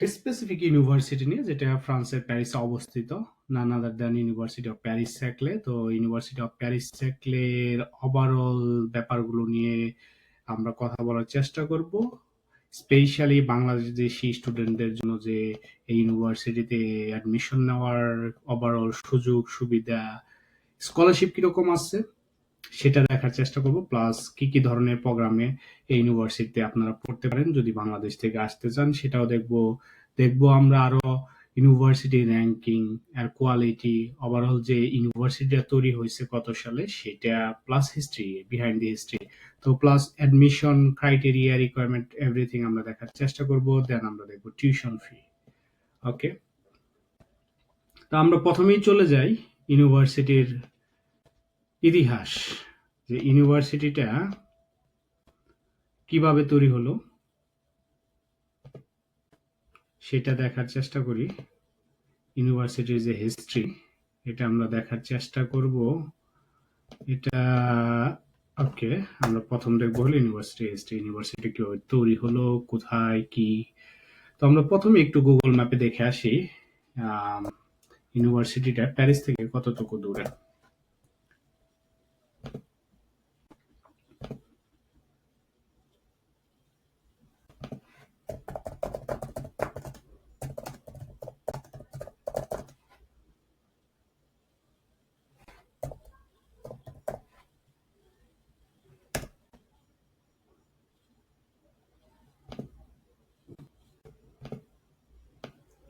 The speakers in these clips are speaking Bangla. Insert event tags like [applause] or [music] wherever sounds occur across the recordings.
একটা স্পেসিফিক ইউনিভার্সিটি নিয়ে যেটা ফ্রান্সের প্যারিসে অবস্থিত। None other than university of Paris Saclay তো ইউনিভার্সিটি অফ প্যারিস স্যাকলের ওভারঅল ব্যাপারগুলো নিয়ে আমরা কথা বলার চেষ্টা করব। স্পেশালি বাংলাদেশ বাংলাদেশি স্টুডেন্টদের জন্য যে এই ইউনিভার্সিটিতে অ্যাডমিশন নেওয়ার ওভারঅল সুযোগ সুবিধা স্কলারশিপ কীরকম আছে? সেটা দেখার চেষ্টা করব। প্লাস কি কি ধরনের প্রোগ্রামে এই ইউনিভার্সিটিতে আপনারা পড়তে পারেন, যদি বাংলাদেশ থেকে আসতে চান, সেটাও দেখব। দেখব আমরা আরও ইউনিভার্সিটি র্যাঙ্কিং আর কোয়ালিটি ওভারঅল যে ইউনিভার্সিটিটা তৈরি হয়েছে কত সালে, সেটা plus history behind the history তো plus admission criteria requirement everything আমরা দেখার চেষ্টা করব দেন আমরা দেখব টিউশন ফি ওকে তো আমরা প্রথমেই চলে যাই ইউনিভার্সিটির ইতিহাস। যে ইউনিভার্সিটিটা কীভাবে তৈরি হলো, সেটা দেখার চেষ্টা করি। ইউনিভার্সিটির যে হিস্ট্রি এটা আমরা দেখার চেষ্টা করব। এটা, ওকে, আমরা প্রথম দেখব হলো ইউনিভার্সিটি হিস্ট্রি ইউনিভার্সিটি কীভাবে তৈরি হলো, কোথায়, কি? তো আমরা প্রথমে একটু গুগল ম্যাপে দেখে আসি ইউনিভার্সিটিটা প্যারিস থেকে কতটুকু দূরে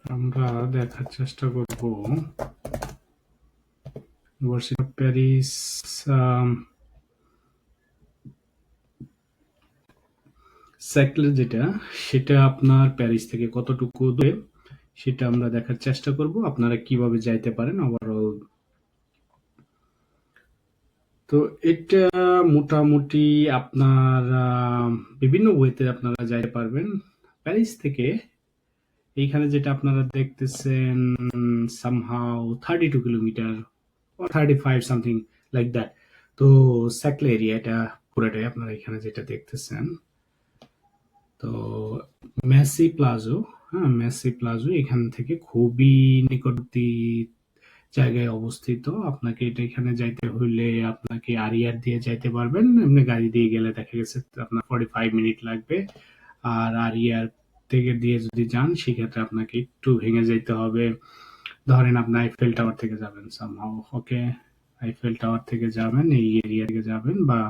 আমরা দেখার চেষ্টা করব। ইউনিভার্সিটি অফ প্যারিস সাইকেল যেটা, সেটা আপনার প্যারিস থেকে কতটুকু দূরে, সেটা আমরা দেখার চেষ্টা করব। আপনারা কীভাবে যাইতে পারেন ওভারঅল তো এটা মোটামুটি আপনার, বিভিন্ন ওয়েতে আপনারা যাইতে পারবেন। প্যারিস থেকে এইখানে যেটা আপনারা দেখতেছেন somehow thirty two kilometre thirty five something like that তো স্যাকলে এরিয়া এটা পুরোটাই আপনারা এখানে যেটা দেখতেছেন। তো মেসি প্লাজো হ্যাঁ মেসি প্লাজো এখান থেকে খুবই নিকটবর্তী জায়গায় অবস্থিত। আপনাকে এটা এখানে যাইতে হইলে আপনাকে আরিয়ার দিয়ে যাইতে পারবেন। এমনি গাড়ি দিয়ে গেলে দেখা গেছে আপনার ফর্টি ফাইভ মিনিট লাগবে। আর আরিয়ার থেকে দিয়ে যদি যান, সেক্ষেত্রে আপনাকে একটু ভেঙে যেতে হবে। ধরেন আপনি আইফেল টাওয়ার থেকে যাবেন সামহাও ওকে আইফেল টাওয়ার থেকে যাবেন, এই এরিয়া থেকে যাবেন বা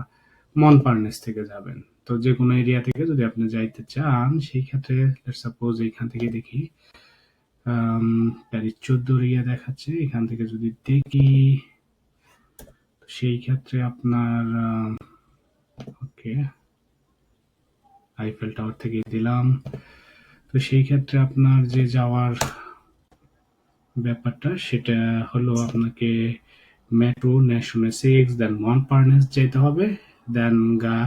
মন পার্নেস থেকে যাবেন। তো যে কোনো এরিয়া থেকে যদি আপনি যাইতে চান সেই ক্ষেত্রে সাপোজ এইখান থেকে দেখি প্যারিস চোদ্দ এরিয়া দেখাচ্ছে। এখান থেকে যদি দেখি সেই ক্ষেত্রে আপনার ওকে আইফেল টাওয়ার থেকে দিলাম। সেই ক্ষেত্রে আপনার যে যাওয়ার ব্যাপারটা, সেটা হলো আপনাকে মেট্রো ন্যাশনাল সিক্স দেন মন পার্নেস যেতে হবে দেন গা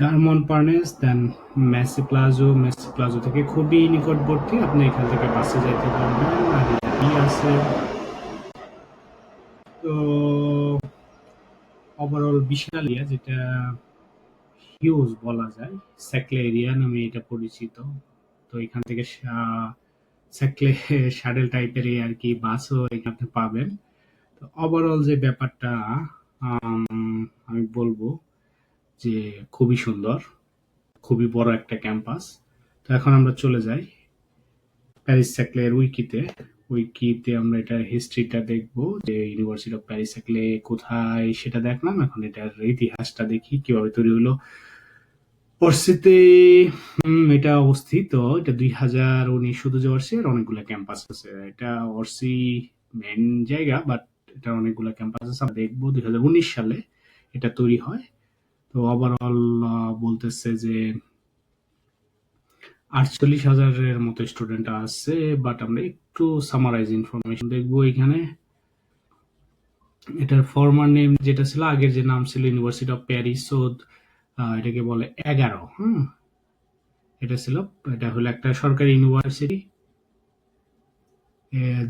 গার্মন Parnas then Massy Palaiseau Massy Palaiseau থেকে খুবই নিকটবর্তী। আপনি এখান থেকে বাসে যেতে পারবেন আর আছে। তো ওভারঅল বিশাল যেটা হিউজ বলা যায় স্যাকলে এরিয়া নামে এটা পরিচিত। তো এখান থেকে স্যাকলে শাডেল টাইপের আর কি বাসও এখানে পাবেন। তো ওভারঅল যে ব্যাপারটা, আমি বলব যে খুবই সুন্দর, খুবই বড় একটা ক্যাম্পাস তো এখন আমরা চলে যাই প্যারিস স্যাকলের উইকিতে। উইকিতে আমরা এটার হিস্ট্রিটা দেখব যে ইউনিভার্সিটি অফ প্যারিস স্যাকলে কোথায় সেটা দেখলাম। এখন এটার ইতিহাসটা দেখি, কীভাবে তৈরি হলো। পরিস্থিতি এটা অবস্থিত। এটা দুই হাজার উনিশ শুধু যে অর্সির অনেকগুলো ক্যাম্পাস আছে। এটা অর্সি মেন জায়গা বাট এটা অনেকগুলো ক্যাম্পাস আছে। আমরা দেখব দুই হাজার উনিশ সালে এটা তৈরি হয়। তো ওভারঅল বলতেছে যে আটচল্লিশ হাজারের মতো স্টুডেন্ট আছে বাট আমরা একটু সামারাইজ ইনফরমেশন দেখব এখানে। এটার ফর্মার নেম যেটা ছিল, আগের যে নাম ছিল ইউনিভার্সিটি অফ প্যারিস এটাকে বলে এগারো, হুম? এটা ছিল, এটা হলো একটা সরকারি ইউনিভার্সিটি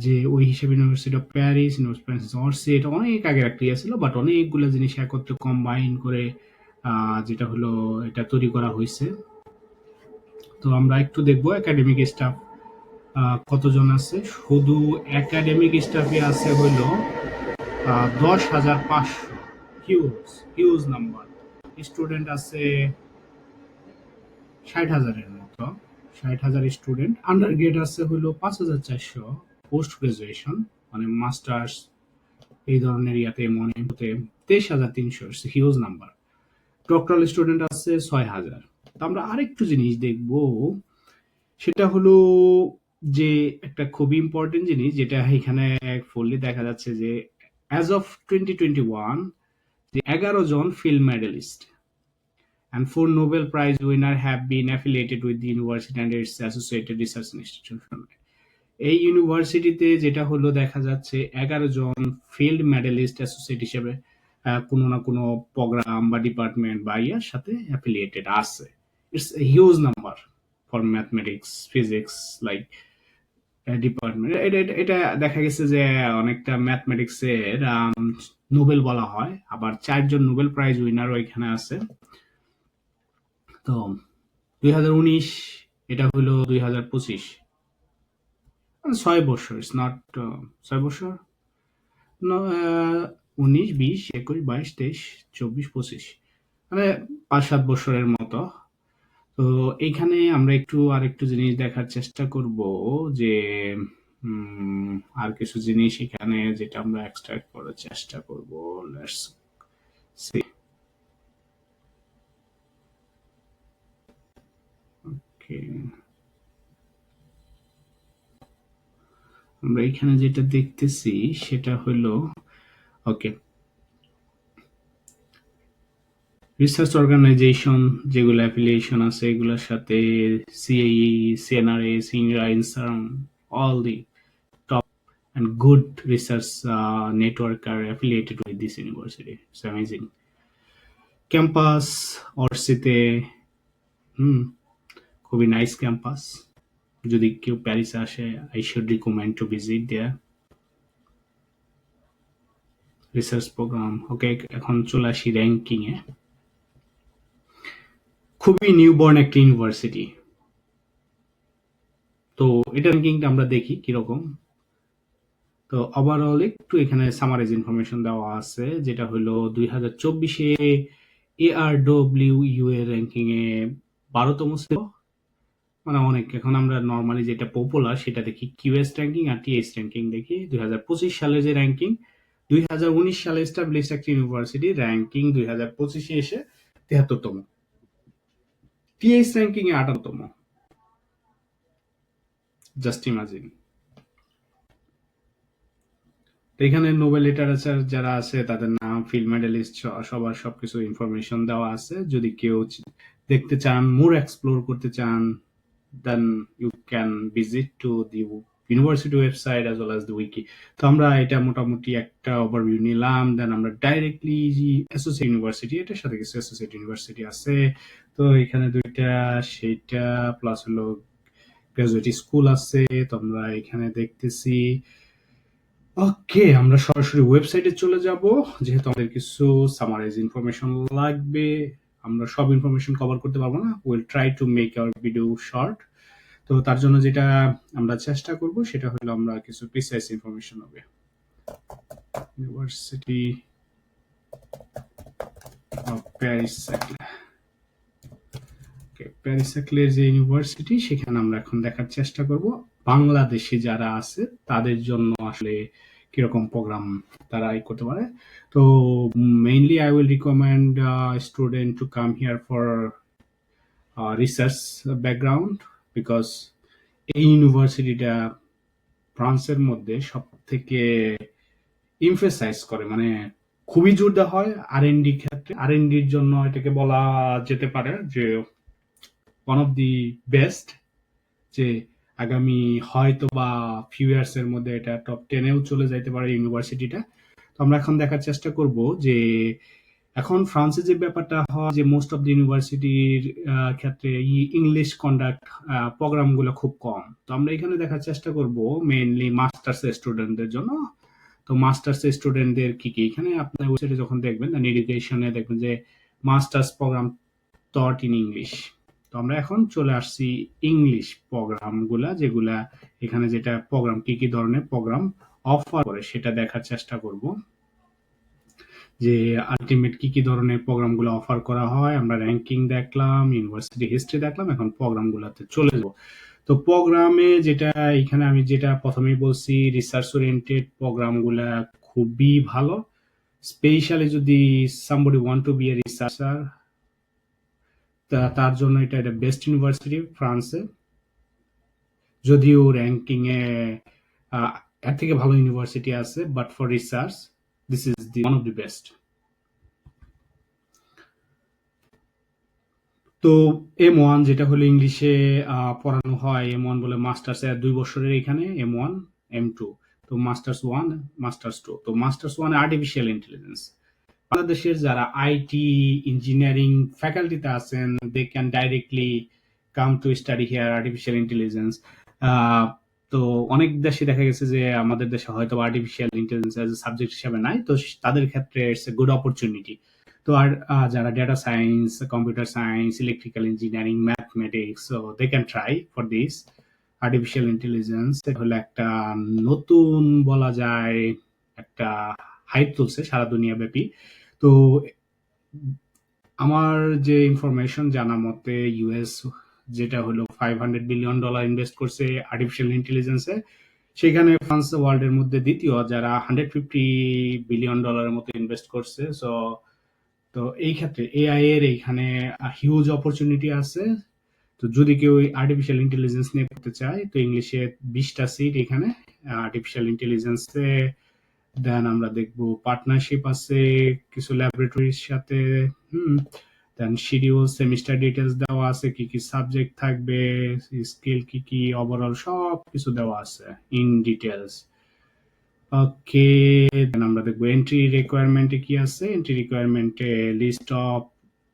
যে ওই হিসেবে ইউনিভার্সিটি অফ প্যারিস ইউনিভার্সিটি এটা অনেক আগের একটা ইয়ে ছিল বাট অনেকগুলো জিনিস একত্রে কম্বাইন করে যেটা হলো, এটা তৈরি করা হয়েছে। তো আমরা একটু দেখব একাডেমিক স্টাফ কতজন আছে? শুধু একাডেমিক স্টাফে আছে হইল দশ হাজার পাঁচশো। হিউজ হিউজ নাম্বার স্টুডেন্ট আছে ষাট হাজারের মতো। ষাট হাজার স্টুডেন্ট। আন্ডার গ্রেড আছে হইল পাঁচ হাজার চারশো। পোস্ট গ্রাজুয়েশন মানে মাস্টার্স এই ধরনের ইয়াতে মনে হতে তেইশ হাজার তিনশো হিউজ নাম্বার ডক্টরাল স্টুডেন্ট আছে ছয় হাজার। তো আমরা আরেকটু জিনিস দেখব। সেটা হলো যে একটা খুবই ইম্পর্টেন্ট জিনিস, যেটা এখানে ফুললি দেখা যাচ্ছে যে as of twenty twenty one এগারো জন field medalist and four Nobel Prize winner have been affiliated with the university and its associated research institution. এই ইউনিভার্সিটিতে যেটা হলো, দেখা যাচ্ছে এগারো জন ফিল্ড মেডেলিস্ট অ্যাসোসিয়েট হিসেবে কোনো না কোনো প্রোগ্রাম বা ডিপার্টমেন্ট বা ইয়ার সাথে অ্যাফিলিয়েটেড আছে it's huge number for mathematics physics like department এটা এটা দেখা গেছে যে অনেকটা ম্যাথমেটিক্সের নোবেল বলা হয়, আবার চারজন নোবেল প্রাইজ উইনারও এখানে আছে। তো দুই হাজার উনিশ, এটা হলো দুই হাজার পঁচিশ। ছয় বছর ইটস নট ছয় বছর? উনিশ, বিশ, একুশ, বাইশ, তেইশ, চব্বিশ, পঁচিশ। মানে পাঁচ সাত বছরের মতো। তো এইখানে আমরা একটু আর একটু জিনিস দেখার চেষ্টা করব যে আর কিছু জিনিস এখানে যেটা আমরা এক্সট্রাক্ট করার চেষ্টা করব। লেটস সি ওকে আমরা এখানে যেটা দেখতেছি সেটা হলো ওকে রিসার্চ অর্গানাইজেশন যেগুলো অ্যাফিলিয়েশন আছে এগুলোর সাথে CI CNRS সিনরা Inserm all the top good research uh, network are affiliated with this university. It's amazing. Campus অর্সিতে হুম খুবই নাইস ক্যাম্পাস যদি কেউ প্যারিসে আসে I should recommend to visit their research program okay এখন চলে আসি র্যাঙ্কিং এ খুবই নিউবর্ন একটা ইউনিভার্সিটি তো এটা র্যাঙ্কিংটা আমরা দেখি কীরকম। তো ওভারঅল একটু এখানে সামারাইজ ইনফরমেশন দেওয়া আছে, যেটা হলো দুই হাজার চব্বিশে এ আর ডব্লিউ ইউ এর র্যাঙ্কিং এ বারোতম ছিল। মানে অনেক, এখন আমরা নর্মালি যেটা পপুলার সেটা দেখি কিউএস র্যাঙ্কিং আর টিএস র্যাঙ্কিং দেখি। দুই হাজার পঁচিশ সালে যে র্যাঙ্কিং দুই হাজার উনিশ সালে এস্টাবলিশ একটা ইউনিভার্সিটি র্যাঙ্কিং দুই হাজার পঁচিশে এসে তেহাত্তরতম। টিএস র্যাঙ্কিং এ আটাত্তম জাস্ট ইমাজিন এখানে নোবেল লিটারেচার যারা আছে, তাদের নাম ফিল্ড মেডেলিস্ট সবার সবকিছু ইনফরমেশন দেওয়া আছে। যদি কেউ দেখতে চান মোর এক্সপ্লোর করতে চান then you can visit to the university website as well as the wiki তো আমরা এটা মোটামুটি একটা ওভারভিউ নিলাম। দেন আমরা ডাইরেক্টলি অ্যাসোসিয়েট ইউনিভার্সিটি এটার সাথে কিছু অ্যাসোসিয়েট ইউনিভার্সিটি আছে। তো এখানে দুইটা, সেইটা প্লাস হলো গ্রাজুয়েট স্কুল আছে তো আমরা এখানে দেখতেছি। ওকে আমরা সরাসরি ওয়েবসাইটে চলে যাব, যেহেতু আমাদের কিছু সামারাইজ ইনফরমেশন লাগবে। আমরা সব ইনফরমেশন কভার করতে পারব না will try to make our video short তো তার জন্য যেটা আমরা চেষ্টা করব, সেটা হলো আমরা কিছু প্রিসাইজ ইনফরমেশন হবে। ইউনিভার্সিটি অফ প্যারিস প্যারিস যে ইউনিভার্সিটি সেখানে আমরা এখন দেখার চেষ্টা করব। বাংলাদেশে যারা আছে, তাদের জন্য আসলে কীরকম প্রোগ্রাম তারা ই করতে পারে? তো mainly I will recommend student to come here for research background because এই ইউনিভার্সিটিটা ফ্রান্সের মধ্যে সব থেকে ইমফেসাইজ করে। মানে খুবই জোর দেওয়া হয় আর এন ডি ক্ষেত্রে। আর এন ডির জন্য এটাকে বলা যেতে পারে যে ওয়ান অফ দি বেস্ট যে আগামী হয়তো বা ফিউ ইয়ার্স এর মধ্যে এটা টপ টেনেও চলে যাইতে পারে ইউনিভার্সিটিটা। তো আমরা এখন দেখার চেষ্টা করব যে এখন ফ্রান্সে যে ব্যাপারটা হয়, যে মোস্ট অফ দি ইউনিভার্সিটির ক্ষেত্রে ইংলিশ কন্ডাক্ট প্রোগ্রামগুলো খুব কম। তো আমরা এখানে দেখার চেষ্টা করব মেইনলি মাস্টার্স স্টুডেন্টদের জন্য। তো মাস্টার্স স্টুডেন্টদের কি কি? এখানে আপনার ওয়েবসাইটে যখন দেখবেন এডুকেশনে দেখবেন যে masters program taught in English তো আমরা এখন চলে আসছি ইংলিশ প্রোগ্রামগুলা যেগুলা এখানে যেটা প্রোগ্রাম কি কি ধরনের প্রোগ্রাম অফার করে, সেটা দেখার চেষ্টা করব। যে আলটিমেট কি কি ধরনের প্রোগ্রামগুলো অফার করা হয়, আমরা র্যাঙ্কিং দেখলাম ইউনিভার্সিটি হিস্ট্রি দেখলাম, এখন প্রোগ্রামগুলোতে চলে যাব। তো প্রোগ্রামে যেটা, এখানে আমি যেটা প্রথমেই বলছি রিসার্চ ওরিয়েন্টেড প্রোগ্রামগুলা খুবই ভালো। স্পেশালি যদি somebody want to be a researcher তার জন্য এটা একটা বেস্ট ইউনিভার্সিটি ফ্রান্সে। যদিও র্যাঙ্কিং এ এর থেকে ভালো ইউনিভার্সিটি আছে but for research this is the one of the best তো এম ওয়ান যেটা হলো ইংলিশে পড়ানো হয় এম ওয়ান বলে মাস্টার্স দুই বছরের এখানে এম ওয়ান এম টু তো মাস্টার্স ওয়ান মাস্টার্স টু তো মাস্টার্স ওয়ান আর্টিফিশিয়াল ইন্টেলিজেন্স বাংলাদেশের যারা আইটি, ইঞ্জিনিয়ারিং ফ্যাকাল্টিতে আছেন they can directly come to study here artificial intelligence তো অনেক দেশে দেখা গেছে যে আমাদের দেশে হয়তো আর্টিফিশিয়াল ইন্টেলিজেন্স এজ সাবজেক্ট হিসাবে নাই, তো তাদের ক্ষেত্রে ইটস এ গুড অপরচুনিটি তো আর যারা data science computer science electrical engineering mathematics so they can try for this artificial intelligence হলো একটা নতুন বলা যায়, একটা হাইপ তুলছে সারা দুনিয়া ব্যাপী তো, আমার যে ইনফরমেশন জানা মতে ইউএস যেটা হলো five hundred billion dollar invest করছে আর্টিফিশিয়াল ইন্টেলিজেন্সে সেখানে ফ্রান্স ওয়ার্ল্ডের মধ্যে দ্বিতীয় যারা হান্ড্রেড ফিফটি বিলিয়ন ডলারের মতো ইনভেস্ট করছে সো তো এই ক্ষেত্রে এআই এর এইখানে হিউজ অপরচুনিটি আছে। তো যদি কেউ আর্টিফিশিয়াল ইন্টেলিজেন্স নিয়ে পড়তে চায়, তো ইংলিশে বিশটা সিট এখানে আর্টিফিশিয়াল ইন্টেলিজেন্সে দেন আমরা দেখব পার্টনারশিপ আছে, কিছু ল্যাবরেটরির সাথে, hmm then schedule semester details দেওয়া আছে, কি কি সাবজেক্ট থাকবে স্কিল কি কি ওভারঅল সব কিছু দেওয়া আছে ইন ডিটেলস ওকে দেন আমরা দেখব এন্ট্রি রিকোয়ারমেন্টে কি আছে entry রিকোয়ারমেন্টে list of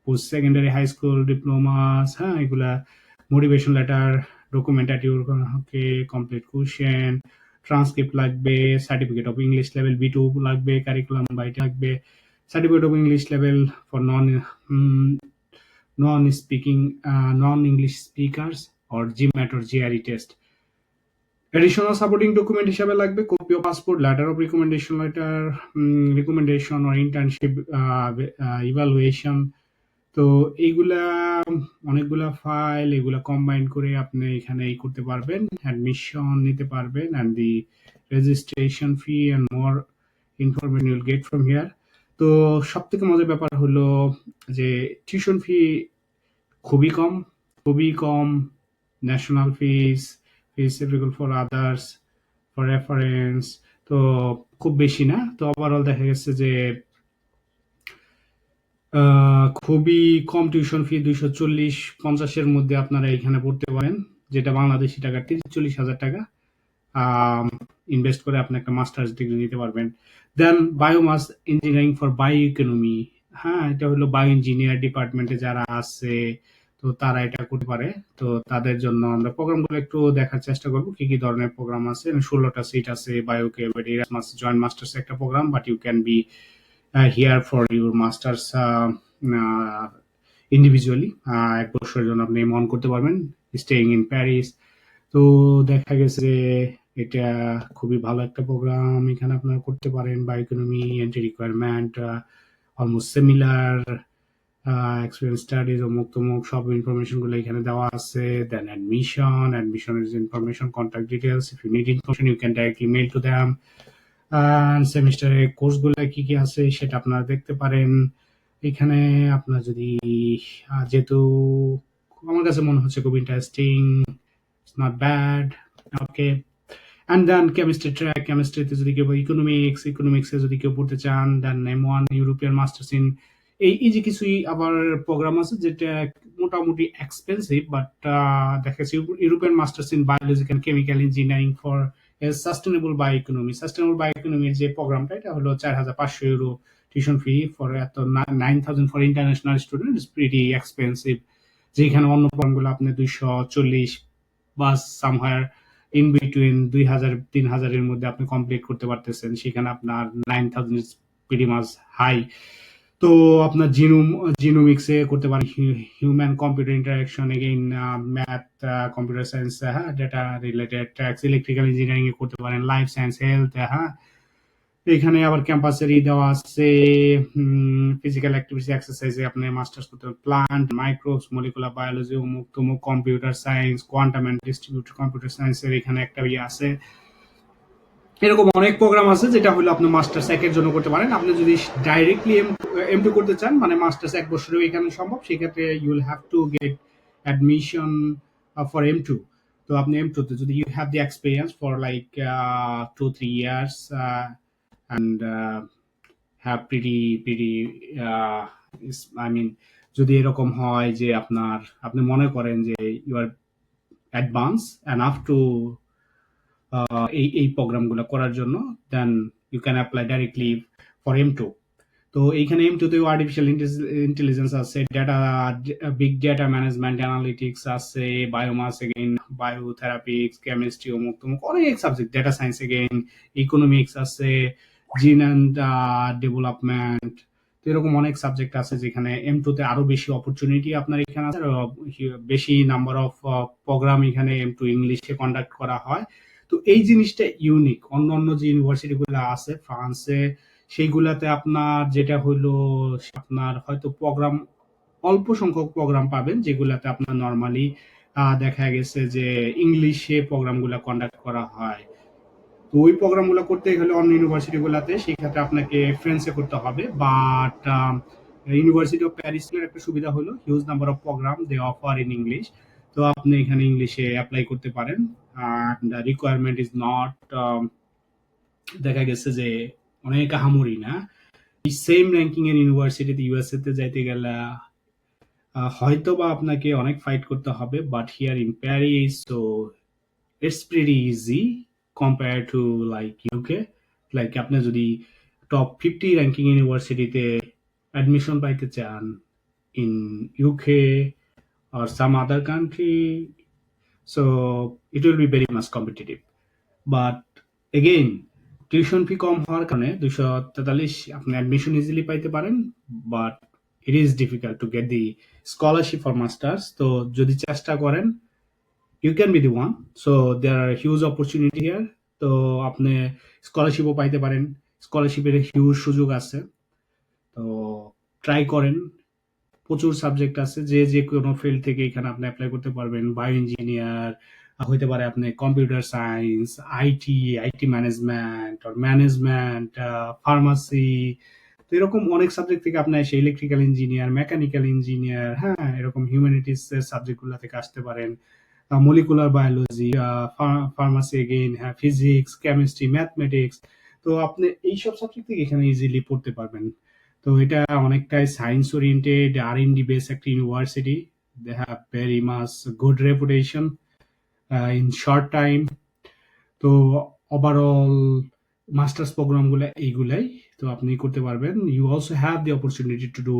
post secondary high school diplomas হ্যাঁ এগুলা motivation letter document okay complete question transcript লাগবে certificate of English level B two লাগবে কারিকুলাম বাইট লাগবে certificate of English level for non non speaking non English speakers or GMAT or GRE test additional supporting document হিসাবে লাগবে copy of passport letter of recommendation letter recommendation or internship evaluation তো এইগুলা, অনেকগুলা ফাইল এগুলা কম্বাইন করে আপনি এখানে এই করতে পারবেন। অ্যাডমিশন নিতে পারবেন and the registration fee and more information you'll get from here তো সব থেকে মজার ব্যাপার হলো যে টিউশন ফি খুবই কম খুবই কম। ন্যাশনাল ফিস ফিস এভরিগুল ফর আদার্স ফর রেফারেন্স তো খুব বেশি না। তো ওভারঅল দেখা গেছে যে খুবই কম টিউশন ফি দুইশো চল্লিশ, পঞ্চাশের মধ্যে আপনারা এখানে পড়তে পারেন, যেটা বাংলাদেশি টাকা তিরিশ চল্লিশ হাজার টাকা। ইনভেস্ট করে আপনি একটা মাস্টার্স ডিগ্রি নিতে পারবেন। Then biomass engineering for bio economy হ্যাঁ এটা হলো বায়ো ইঞ্জিনিয়ার ডিপার্টমেন্টে যারা আছে, তো তারা এটা করতে পারে। তো তাদের জন্য আমরা প্রোগ্রামগুলো একটু দেখার চেষ্টা করব, কি কি ধরনের প্রোগ্রাম আছে। ষোলোটা সিট আছে বায়োকে জয়েন্ট মাস্টার্স একটা program but you can be here for your masters individually এক বছরের জন্য আপনি মন করতে পারবেন স্টেইং ইন প্যারিস তো দেখা গেছে এটা খুবই ভালো একটা প্রোগ্রাম এখানে আপনারা করতে পারেন বা economy entry requirement almost similar experience studies অমুক তমুক, সব ইনফরমেশনগুলো এখানে দেওয়া আছে। দেন অ্যাডমিশন অ্যাডমিশনের information contact details if you need information you can directly mail to them সেমিস্টারে কোর্সগুলো কি কি আছে সেটা আপনারা দেখতে পারেন। এখানে আপনার যদি যেহেতু আমার কাছে মনে হচ্ছে খুব interesting not bad okay and then chemistry track কেমিস্ট্রিতে যদি কেউ ইকোনমিক্স ইকোনমিক্সে যদি কেউ পড়তে চান then M one European masters in এই এই যে কিছুই আবার প্রোগ্রাম আছে যেটা মোটামুটি এক্সপেন্সিভ বাট দেখা European masters in biological chemical engineering for sustainable bio economy sustainable bio ইকোনমির যে প্রোগ্রামটা এটা হলো চার হাজার পাঁচশো ইউরো টিউশন ফি ফর এত nine thousand for international student pretty expensive যেখানে অন্য প্রোগ্রামগুলো আপনি দুইশো চল্লিশ বা সামহার ইন বিটুইন দুই হাজার, তিন হাজারের মধ্যে আপনি কমপ্লিট করতে পারতেছেন। সেখানে আপনার nine thousand pretty much high তো আপনার জিনোম জিনোমিক্সে করতে পারেন human computer interaction again math computer science হ্যাঁ data related tracks electrical engineering এ করতে পারেন লাইফ সায়েন্স হেলথ হ্যাঁ। এখানে আবার ক্যাম্পাসের ই দেওয়া আছে ফিজিক্যাল অ্যাক্টিভিটি এক্সারসাইজে আপনি মাস্টার্স করতে পারেন প্লান্ট মাইক্রোবস মলিকুলার বায়োলজি অমুক তমুক computer science quantum and distributed computer সায়েন্সের এখানে একটা ইয়ে আছে। এরকম অনেক প্রোগ্রাম আছে যেটা হলো আপনি মাস্টার্স একের জন্য করতে পারেন। আপনি যদি ডাইরেক্টলি এম টু করতে চান মানে মাস্টার্স এক বছরেও এখানে সম্ভব, সেক্ষেত্রে you will have to get admission for M two তো আপনি এম টুতে যদি you have the experience for like two three years and have pretty pretty I mean যদি এরকম হয় যে আপনার, আপনি মনে করেন যে you are advance enough to এই এই প্রোগ্রামগুলো করার জন্য then you can apply directly for M two তো এইখানে এম টু টুতেও আর্টিফিশিয়াল ইন্টেলিজেন্স আছে data big data management analytics আছে বায়োমাস এগেইন বায়োথেরাপিক্স কেমিস্ট্রি অমুক তমুক, অনেক subject data science again economics আছে জিন অ্যান্ড ডেভেলপমেন্ট তো এরকম অনেক সাবজেক্ট আছে যেখানে এম টুতে আরও বেশি অপরচুনিটি আপনার এখানে আছে বেশি নাম্বার অফ প্রোগ্রাম এখানে এম টু ইংলিশে কন্ডাক্ট করা হয়। তো এই জিনিসটা ইউনিক অন্য অন্য যে ইউনিভার্সিটিগুলো আছে ফ্রান্সে সেইগুলাতে আপনার যেটা হইল আপনার হয়তো প্রোগ্রাম অল্প সংখ্যক প্রোগ্রাম পাবেন, যেগুলাতে আপনার নর্মালি দেখা গেছে যে ইংলিশে প্রোগ্রামগুলো কন্ডাক্ট করা হয়। তো ওই প্রোগ্রামগুলো করতে গেলে অন্য ইউনিভার্সিটিগুলোতে সেই ক্ষেত্রে আপনাকে ফ্রেন্সে করতে হবে। বাট ইউনিভার্সিটি অফ প্যারিসের একটা সুবিধা হলো huge number of program they offer in English তো আপনি এখানে ইংলিশে অ্যাপ্লাই করতে পারেন। অ্যান্ড রিকোয়ারমেন্ট ইজ নট দেখা গেছে যে অনেক আহামরি না। এই সেম র্যাঙ্কিং এর ইউনিভার্সিটিতে ইউএসএ তে যাইতে গেলে হয়তো বা আপনাকে অনেক ফাইট করতে হবে বাট হিয়ার ইন প্যারিস তো it's pretty easy compare to like UK like আপনি যদি টপ ফিফটি র্যাঙ্কিং ইউনিভার্সিটিতে অ্যাডমিশন পাইতে চান in UK or some other country so, it will be very much competitive. But again tuition fee কম হওয়ার কারণে দুশো তেতাল্লিশ আপনি অ্যাডমিশন ইজিলি পাইতে পারেন but it is difficult to get the scholarship for masters তো যদি চেষ্টা করেন you can be the one so there are huge opportunity here তো আপনি স্কলারশিপও পাইতে পারেন স্কলারশিপের হিউজ সুযোগ আছে। তো ট্রাই করেন। প্রচুর সাবজেক্ট আছে, যে যে কোনো ফিল্ড থেকে এখানে আপনি অ্যাপ্লাই করতে পারবেন। বায়ো ইঞ্জিনিয়ার হইতে পারে আপনি computer science IT IT management R management pharmacy তো এরকম অনেক সাবজেক্ট থেকে আপনি এসে ইলেকট্রিক্যাল ইঞ্জিনিয়ার মেকানিক্যাল ইঞ্জিনিয়ার হ্যাঁ এরকম হিউম্যানিটিস এর সাবজেক্টগুলো থেকে আসতে পারেন। মলিকুলার বায়োলজি ফার্মাসি এগেইন হ্যাঁ ফিজিক্স কেমিস্ট্রি ম্যাথমেটিক্স তো আপনি এইসব সাবজেক্ট থেকে এখানে ইজিলি পড়তে পারবেন। তো এটা অনেকটাই science oriented R and D base একটা university they have very much good reputation in short time তো ওভারঅল মাস্টার্স প্রোগ্রামগুলো এইগুলাই, তো আপনি করতে পারবেন। You also have the opportunity to do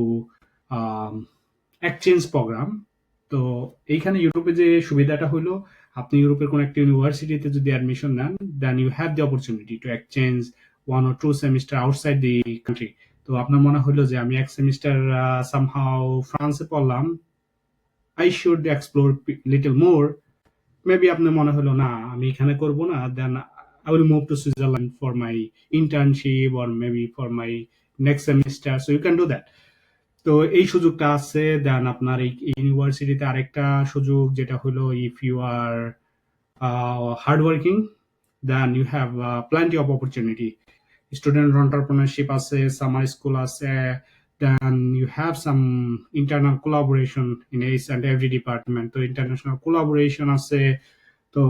exchange program তো এইখানে ইউরোপে যে সুবিধাটা হলো আপনি ইউরোপের কোনো একটা ইউনিভার্সিটিতে যদি অ্যাডমিশন নেন then you have the opportunity to exchange one or two semester outside the country তো আপনার মনে হলো যে আমি এক সেমিস্টার সামহাও ফ্রান্সে পড়লাম। I should explore little more maybe আপনার মনে হলো না, আমি এখানে করব না। Then I will move to Switzerland for my internship or maybe for my next semester so you can do that তো এই সুযোগটা আছে। দেন আপনার এই ইউনিভার্সিটিতে আরেকটা সুযোগ, যেটা হলো if you are hard working then you have plenty of opportunity student entrepreneurship আছে summer school আছে then you have some internal collaboration in each and every department তো international collaboration আছে তো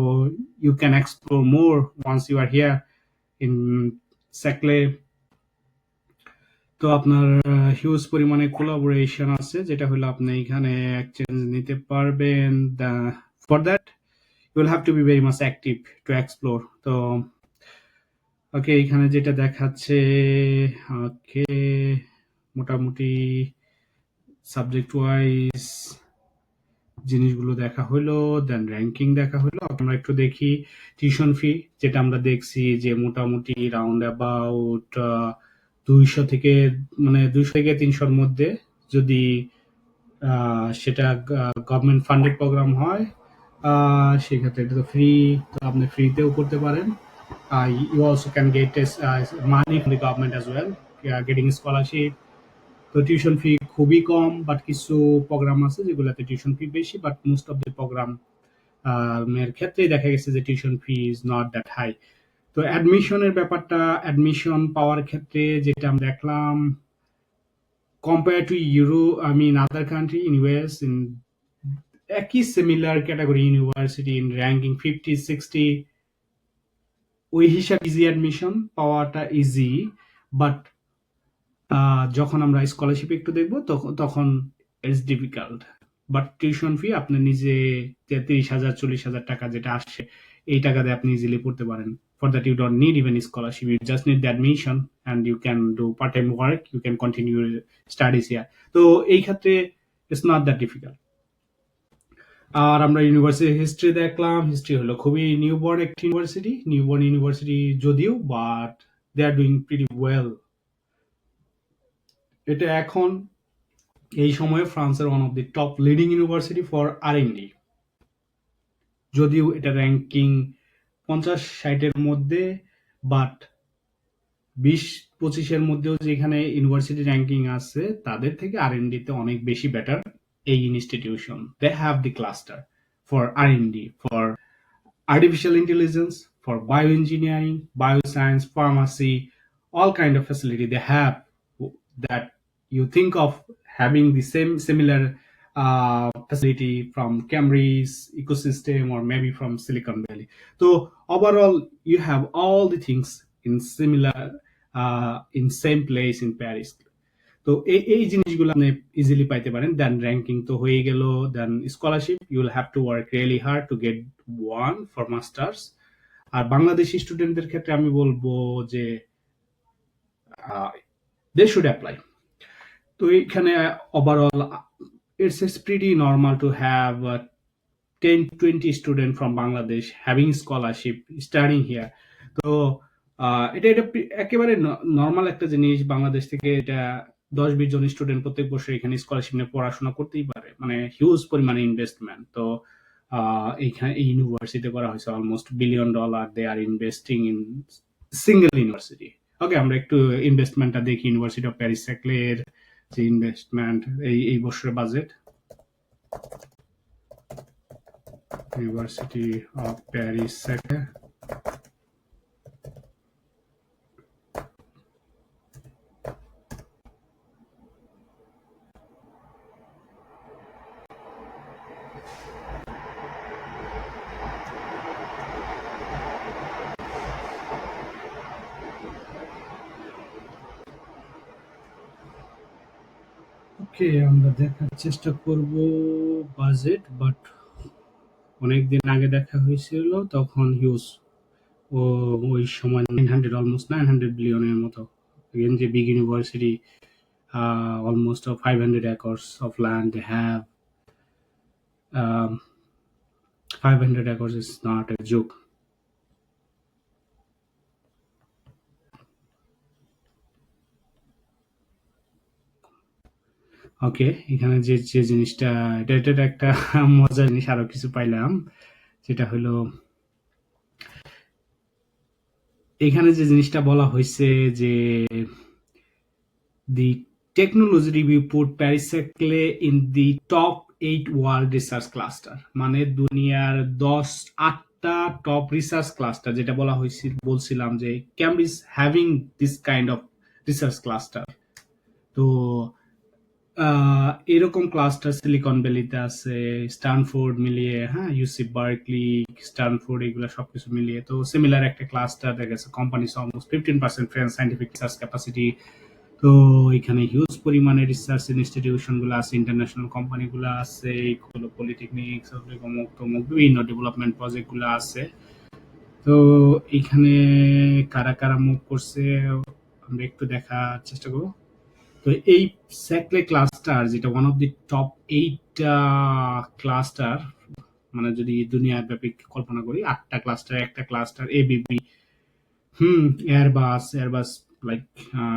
you can explore more once you are here in Sekle তো আপনার হিউজ পরিমাণে কোলাবোরেশন আছে যেটা হলো আপনি এখানে এক্সচেঞ্জ নিতে পারবেন for that you will have to be very much active to explore তো ওকে, এখানে যেটা দেখাচ্ছে, ওকে, মোটামুটি সাবজেক্ট ওয়াইজ জিনিসগুলো দেখা হলো দেন র্যাঙ্কিং দেখা হলো। আমরা একটু দেখি টিউশন ফি যেটা আমরা দেখছি যে মোটামুটি রাউন্ড অ্যাবাউট দুইশো থেকে মানে দুইশো থেকে তিনশোর মধ্যে যদি সেটা গভর্নমেন্ট ফান্ডেড প্রোগ্রাম হয় সেক্ষেত্রে এটা তো ফ্রি তো আপনি ফ্রিতেও করতে পারেন। You also can get money from the government as well getting scholarship তো টিউশন ফি খুবই কম বাট কিছু প্রোগ্রাম আছে যেগুলোতে টিউশন ফি বেশি but most of the program এর ক্ষেত্রেই দেখা গেছে যে tuition fee is not that high তো অ্যাডমিশনের ব্যাপারটা অ্যাডমিশন পাওয়ার ক্ষেত্রে যেটা আমরা দেখলাম compare to euro I mean other country in US in একই similar category university in ranking fifty sixty ওই হিসাব ইজি অ্যাডমিশন পাওয়াটা ইজি বাট যখন আমরা স্কলারশিপ একটু দেখব তখন it's difficult but tuition fee আপনি নিজে তেত্রিশ হাজার, চল্লিশ হাজার টাকা যেটা আসছে এই টাকা দিয়ে আপনি ইজিলি পড়তে পারেন। For that you don't need even scholarship you just need admission and you can do part time work you can continue studies here তো এই ক্ষেত্রে ইটস নট দ্যাট ডিফিকাল্ট আর আমরা ইউনিভার্সিটি হিস্ট্রি দেখলাম। হিস্ট্রি হলো খুবই নিউবর্ন একটি ইউনিভার্সিটি নিউবর্ন ইউনিভার্সিটি যদিও but they are doing pretty well এটা এখন এই সময়ে ফ্রান্সের one of the top leading university for আর যদিও এটা র্যাঙ্কিং পঞ্চাশ ষাটের মধ্যে বাট বিশ পঁচিশের মধ্যেও যেখানে ইউনিভার্সিটি র্যাঙ্কিং আছে, তাদের থেকে আর তে অনেক বেশি better a institution. They have the cluster for R&D, for artificial intelligence, for bioengineering, bioscience, pharmacy, all kind of facility they have that you think of having the same similar uh, facility from Camry's ecosystem or maybe from Silicon Valley. So overall, you have all the things in similar uh, in same place in Paris. তো এই এই জিনিসগুলো আপনি ইজিলি পাইতে পারেন। দেন র্যাঙ্কিং তো হয়ে গেল। Then scholarship you will have to work really hard to get one for masters আর বাংলাদেশি স্টুডেন্টদের ক্ষেত্রে আমি বলব যে দে শুড অ্যাপ্লাই তো এখানে overall it's it's pretty normal to have ten twenty student from Bangladesh having scholarship studying here তো এটা এটা একেবারে নর্মাল একটা জিনিস। বাংলাদেশ থেকে এটা দশ বিশ জন স্টুডেন্ট প্রত্যেক বছর এখানে স্কলারশিপ নিয়ে পড়াশোনা করতেই পারে। মানে হিউজ পরিমাণে ইনভেস্টমেন্ট তো এইখানে, এই ইউনিভার্সিটি করা হয়েছে almost billion dollar they are investing in single university okay আমরা একটু ইনভেস্টমেন্টটা দেখি। ইউনিভার্সিটি অফ প্যারিস স্যাকলের যে ইনভেস্টমেন্ট এই এই বছরের budget university of Paris Saclay okay আমরা দেখার চেষ্টা করব বাজেট বাট অনেক দিন আগে দেখা হয়েছিল তখন হিউজ ও ওই সময় nine hundred almost nine hundred বিলিয়নের মতো। Again যে university uh, almost of 500 acres of land they have um, 500 acres is not a joke ওকে এখানে যে যে জিনিসটা, এটা এটা একটা [laughs] মজার জিনিস আরও কিছু পাইলাম, যেটা হলো এখানে যে জিনিসটা বলা হয়েছে যে the technology review put Paris Saclay in the top eight world research cluster মানে দুনিয়ার দশ, আটটা টপ রিসার্চ ক্লাস্টার যেটা বলা হয়েছিল বলছিলাম যে Cambridge having this kind of research cluster তো এরকম ক্লাস্টার সিলিকন ভ্যালিতে আছে স্টানফোর্ড মিলিয়ে হ্যাঁ ইউসি বার্কলি স্টানফোর্ড এগুলো সবকিছু মিলিয়ে। তো সিমিলার একটা ক্লাস্টার দেখা গেছে company almost fifteen percent French scientific research capacity তো এখানে হিউজ পরিমাণে রিসার্চ ইনস্টিটিউশনগুলো আছে ইন্টারন্যাশনাল কোম্পানি গুলো আছে এইগুলো পলিটেকনিক্স অমুক তমুক বিভিন্ন ডেভেলপমেন্ট প্রজেক্টগুলো আছে। তো এখানে কারা কারা মুভ করছে, আমরা একটু দেখার চেষ্টা করব। তো এই স্যাকলে ক্লাস্টার যেটা one of the top eight cluster মানে যদি দুনিয়ার ব্যাপী কল্পনা করি, আটটা ক্লাস্টার একটা cluster ABB hmm Airbus Airbus like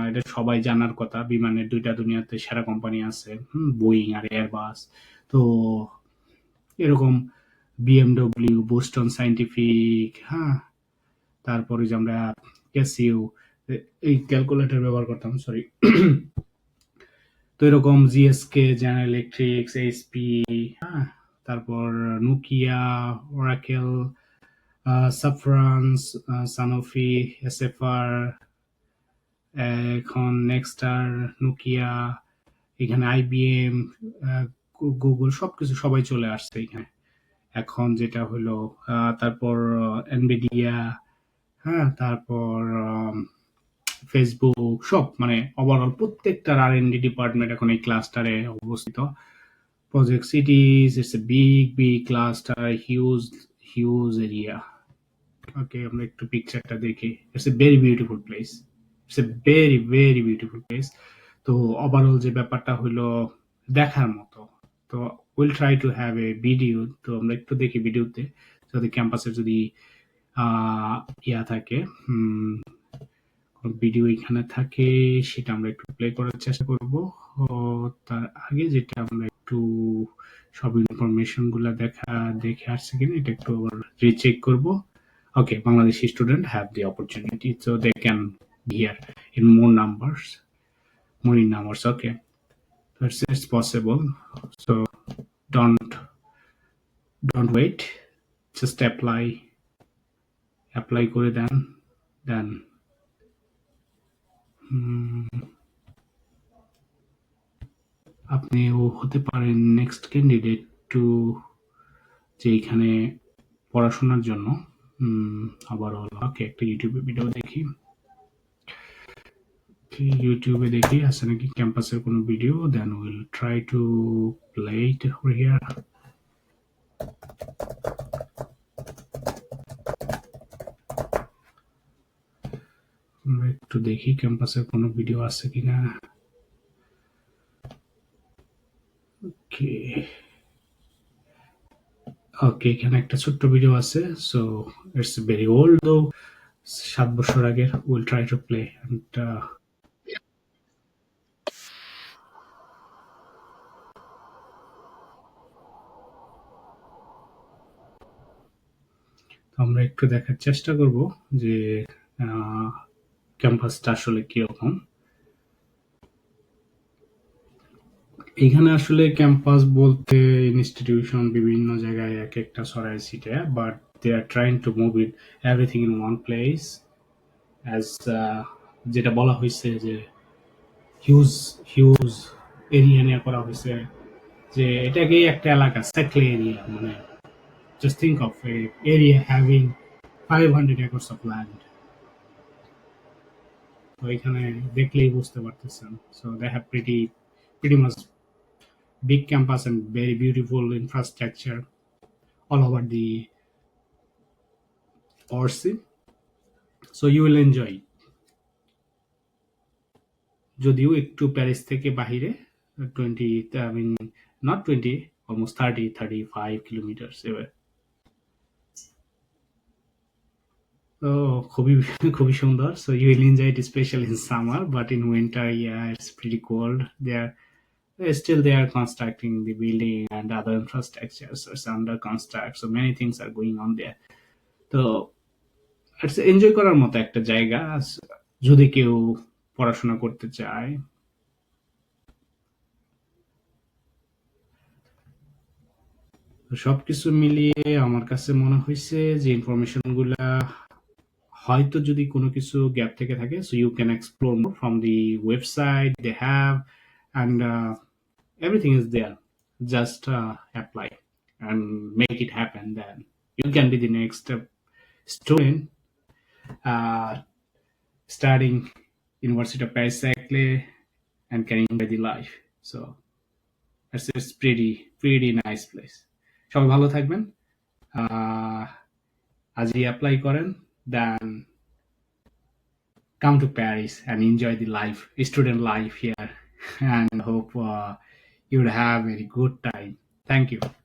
এটা সবাই জানার কথা, বিমানের দুইটা দুনিয়াতে সেরা কোম্পানি আছে, হুম বোয়িং আর এয়ারবাস তো এরকম বিএমডব্লিউ বোস্টন সাইন্টিফিক হ্যাঁ তারপরে যে আমরা ক্যাসিও এই ক্যালকুলেটর ব্যবহার করতাম সরি তো এরকম জিএসকে জেনারেল ইলেকট্রিক্স এইচপি হ্যাঁ তারপর Nokia Oracle Safran Sanofi SFR এখন নেক্সটার নোকিয়া এখানে আইবিএম গুগল সবকিছু সবাই চলে আসছে এখানে। এখন যেটা হলো তারপর এনভিডিয়া হ্যাঁ তারপর ফেসবুক সব মানে ওভারঅল প্রত্যেকটার আর এন ডি ডিপার্টমেন্ট এখন এই ক্লাস্টারে অবস্থিত। Project cities it's a big big cluster huge huge area okay আমরা একটু পিকচারটা দেখি। It's a very beautiful place it's a very very beautiful place তো ওভারঅল যে ব্যাপারটা হলো দেখার মতো। তো will try to have a video তো আমরা একটু দেখি ভিডিওতে যদি ক্যাম্পাসে যদি ইয়া থাকে ভিডিও এখানে থাকে সেটা আমরা একটু প্লে করার চেষ্টা করব। তার আগে যেটা আমরা একটু সব ইনফরমেশনগুলা দেখা দেখে আসছে কিনা এটা একটু আবার রিচেক করব। Okay Bangladeshi student have the opportunity so they can here in more numbers in numbers okay. So it's, possible so don't don't wait just apply apply করে দেন দেন আপনিও হতে পারেন নেক্সট ক্যান্ডিডেট টু যে এখানে পড়াশোনার জন্য। আবার ওকে একটা ইউটিউবে ভিডিও দেখি। ইউটিউবে দেখি, আছে নাকি ক্যাম্পাসের কোনো video then will try to play it here আমরা একটু দেখি ক্যাম্পাসের কোনো ভিডিও আছে কিনা। ওকে ওকে এখানে একটা ছোট্ট ভিডিও আছে সো ইটস ভেরি ওল্ড দো সাত বছর আগের উইল ট্রাই টু প্লে আমরা একটু দেখার চেষ্টা করব যে ক্যাম্পাসটা আসলে কীরকম? এখানে আসলে ক্যাম্পাস বলতে ইনস্টিটিউশন বিভিন্ন জায়গায় এক একটা সরাই সিটে but they are trying to move it everything in one place as যেটা বলা হয়েছে যে হিউজ হিউজ এরিয়া নিয়ে করা হয়েছে, যে এটাকেই একটা এলাকা সেটল এরিয়া মানে just think of area having five hundred acres of land তো এখানে দেখলেই বুঝতে পারতেছেন so they have pretty pretty much big campus and very beautiful infrastructure all over the Orsi. So you will enjoy. যদিও একটু প্যারিস থেকে বাহিরে twenty I mean not twenty almost thirty thirty five kilometers এবার তো খুবই খুবই সুন্দর। So you will enjoy it special in summer but in winter yeah it's pretty cold they are still they are constructing the building and other infrastructures is under construct, so many things are going on there. তো ইটস এনজয় করার মতো একটা জায়গা যদি কেউ পড়াশোনা করতে চায়। সবকিছু মিলিয়ে আমার কাছে মনে হয়েছে যে ইনফরমেশনগুলা হয়তো যদি কোনো কিছু গ্যাপ থেকে থাকে so you can explore from the website they have and there just uh, apply and make it happen then you can be the next uh, student uh, university of paris Saclay and can enjoy the life so it's, it's pretty pretty nice place সবাই ভালো থাকবেন আজই অ্যাপ্লাই করেন দেন come to Paris and enjoy the life, student life here, [laughs] and hope uh, you'd have a good time. Thank you.